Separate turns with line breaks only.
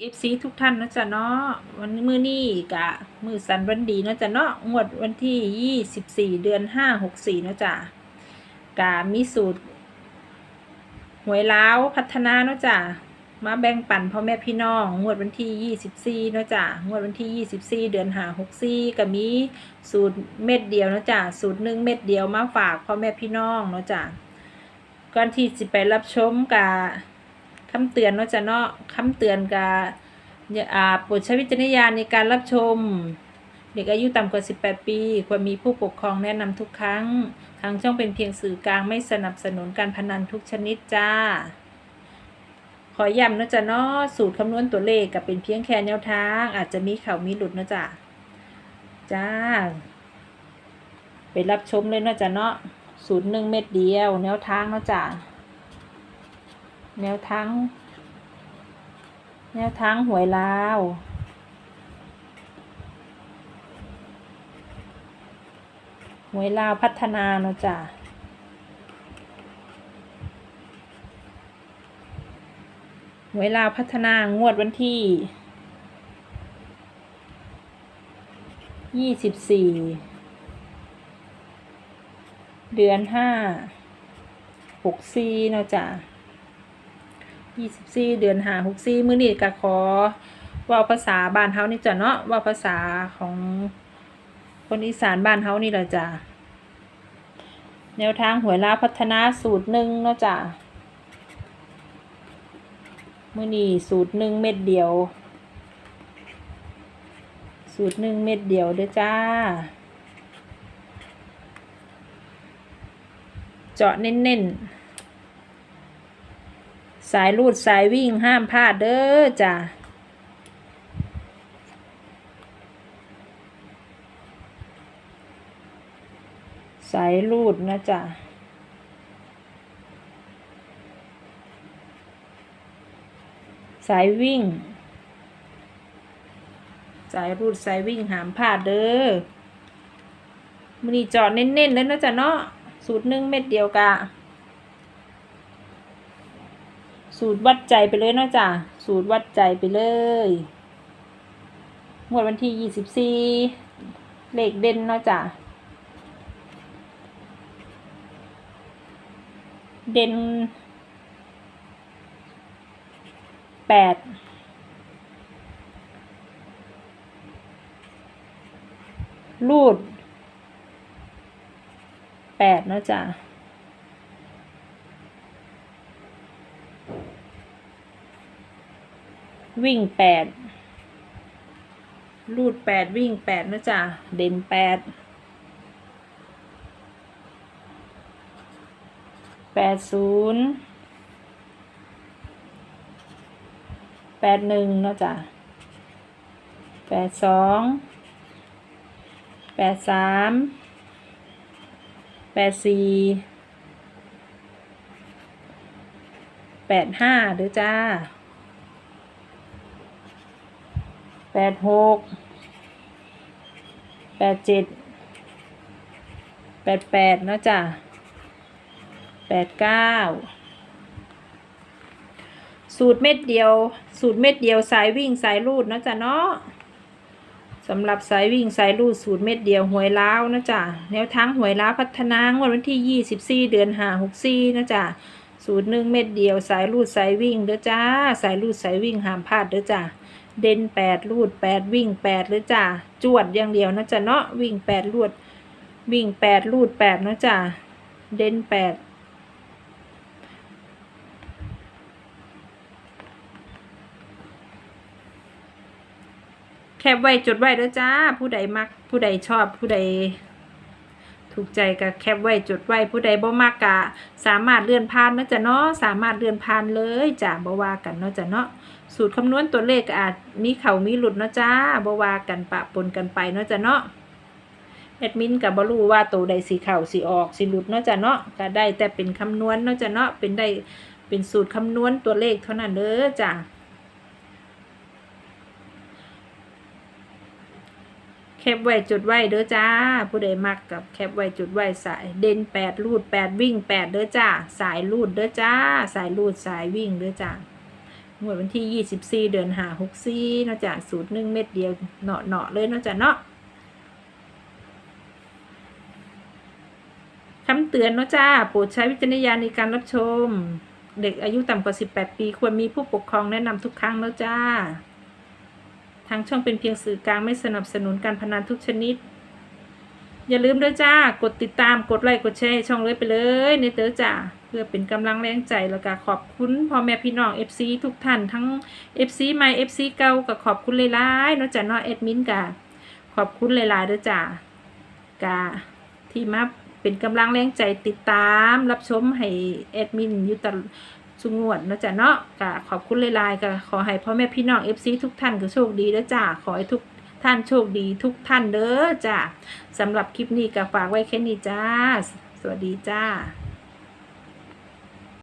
เอฟซีทุกท่านนะจ๊ะเนาะวันมือนี่กะมือสันวันดีนะจ๊ะเนาะงวดวันที่ยี่สิบสี่เดือนห้าหกสี่นะจ๊ะกะมีสูตรหวยล้าวพัฒนาเนาะจ๊ะมาแบ่งปันพ่อแม่พี่น้อง งวดวันที่ยี่สิบสี่เนาะจ๊ะงวดวันที่ยี่สิบสี่เดือนห้าหกสี่ก็มีสูตรเม็ดเดียวนาะจ๊ะสูตรหนึ่งเม็ดเดียวมาฝากพ่อแม่พี่น้องเนาะจ๊ะก่อนที่จะไปรับชมกะ คำเตือนเนาะจะเนาะคำเตือนกาอ่าโปรดใช้วิจารณญาณในการรับชม เด็กอายุต่ำกว่า 18 ปีควรมีผู้ปกครองแนะนำทุกครั้ง ทางช่องเป็นเพียงสื่อกลางไม่สนับสนุนการพนันทุกชนิดจ้า ขอย้ำนะจ๊ะเนาะสูตรคำนวณตัวเลขกับเป็นเพียงแค่แนวทาง อาจจะมีข่าวมีหลุดนะจ๊ะจ้า ไปรับชมเลยนะจ๊ะเนาะสูตรหนึ่งเม็ดเดียว แนวทางนะจ๊ะ แนวทาง แนวทางหวยลาว หวยลาวพัฒนาเนาะจ้ะหวยลาวพัฒนางวดวันที่ยี่สิบสี่เดือนห้าหกสี่เนาะจ้ะ ยี่สิบสี่เดือนหาหกสี่มื้อนี้ก็ขอว่าภาษาบ้านเฮานี่จ้ะเนาะว่าภาษาของคนอีสานบ้านเฮานี่แหละจ้ะแนวทางหวยลาพัฒนาสูตรหนึ่งเนาะจ้ะมื้อนี้สูตรหนึ่งเม็ดเดียว สูตรหนึ่งเม็ดเดียวเด้อจ้า เจาะเน้นๆายรูดสายวิ่งห้ามพลาดเด้อจ้ะสายรูดนะจ๊ะสายวิ่ง สายรูดสายวิ่งห้ามพลาดเด้อมันนี่จอดเน้นๆเลยนะจ๊ะเนาะสูตรนึ่งเม็ดเดียวกะ สูตรวัดใจไปเลยเนาะจ้ะสูตรวัดใจไปเลยงวดวันที่ยี่สิบสี่เลขเด่นเนาะจ้ะเด่นแปดรูดแปดเนาะจ้ะ วิ่งแปดรูดแปดวิ่งแปดนะจ๊ะเด่นแปดแปดศูนย์แปดหนึ่งนะจ๊ะแปดสองแปดสามแปดสี่แปดห้าเด้อจ้า แปดหกแปดเจ็ดแปดแปดเนาะจ้ะแปดเก้าสูตรเม็ดเดียว สูตรเม็ดเดียวสายวิ่งสายรูดเนาะจ้ะเนาะสำหรับสายวิ่งสายรูดสูตรเม็ดเดียวหวยล้าวนะจ๊ะแนวทางหวยล้าวพัฒนางวดวันที่ยี่สิบสี่เดือนห้าหกสี่นะจ๊ะสูตรหนึ่งเม็ดเดียวสายรูดสายวิ่งเด้อจ้า สายรูดสายวิ่งห้ามพลาดเด้อจ้า เด่นแปดลูดแปดวิ่งแปดเลยจ้าจวดอย่างเดียวนะจ๊ะเนาะวิ่งแปดลูดวิ่งแปดลูดแปดนะจ๊ะเด่นแปดแคบไว้จดไว้เด้อจ้า ผู้ใดมัก ผู้ใดชอบผู้ใด ถูกใจก็แคปไว้จดไว้ผู้ใดบ่มักกะสามารถเลื่อนผ่านเนาะจ้ะเนาะสามารถเลื่อนผ่านเลยจ้ะบ่ว่ากันเนาะจ้ะเนาะสูตรคำนวณตัวเลขก็อาจมีเข่ามีหลุดเนาะจ้าบ่ว่ากันปะปนกันไปเนาะจ้ะเนาะแอดมินก็บ่รู้ว่าตัวใดสิเข้าสิออกสิหลุดเนาะจ้ะเนาะก็ได้แต่เป็นคำนวณเนาะจ้ะเนาะเป็นได้เป็นสูตรคำนวณตัวเลขเท่านั้นเด้อจ้ะ คปไว้จดไว้เด้อจ้า ผู้ใดมักกับแคปไว้จดไว้สายเด่นแปดรูดแปดวิ่งแปดเด้อจ้า สายรูดเด้อจ้า สายรูดสายวิ่งเด้อจ้างวดวันที่24เดือน5 64เนาะจ้ะสูตรหนึ่งเม็ดเดียวเนาะเนาะเลยเนาะจ้ะเนาะคำเตือนเนาะจ้า โปรดใช้วิจารณญาณในการรับชม เด็กอายุต่ำกว่า 18 ปี ควรมีผู้ปกครองแนะนำทุกครั้งแล้วจ้า ทางช่องเป็นเพียงสื่อกลางไม่สนับสนุนการพนันทุกชนิด อย่าลืมด้วยจ้า กดติดตาม กดไลค์ กดแชร์ช่องเลยไปเลยในเต๋อจ้า เพื่อเป็นกำลังแรงใจแล้วก็ขอบคุณพ่อแม่พี่น้อง FC ทุกท่านทั้ง FC ใหม่ FC เก่าก็ขอบคุณหลายๆนาะจ้ะเนาะแอดมินกะขอบคุณหลายๆด้อจ้ากะที่มาเป็นกำลังแรงใจติดตามรับชมให้แอดมินอยู่ตลอด สุงวดเนาะจ้ะเนาะกะขอบคุณหลายๆก็ขอให้พ่อแม่พี่น้องเอฟซีทุกท่านก็โชคดีแล้วจ้าขอให้ทุกท่านโชคดีทุกท่านเด้อจ้าสำหรับคลิปนี้ก็ฝากไว้แค่นี้จ้า สวัสดีจ้า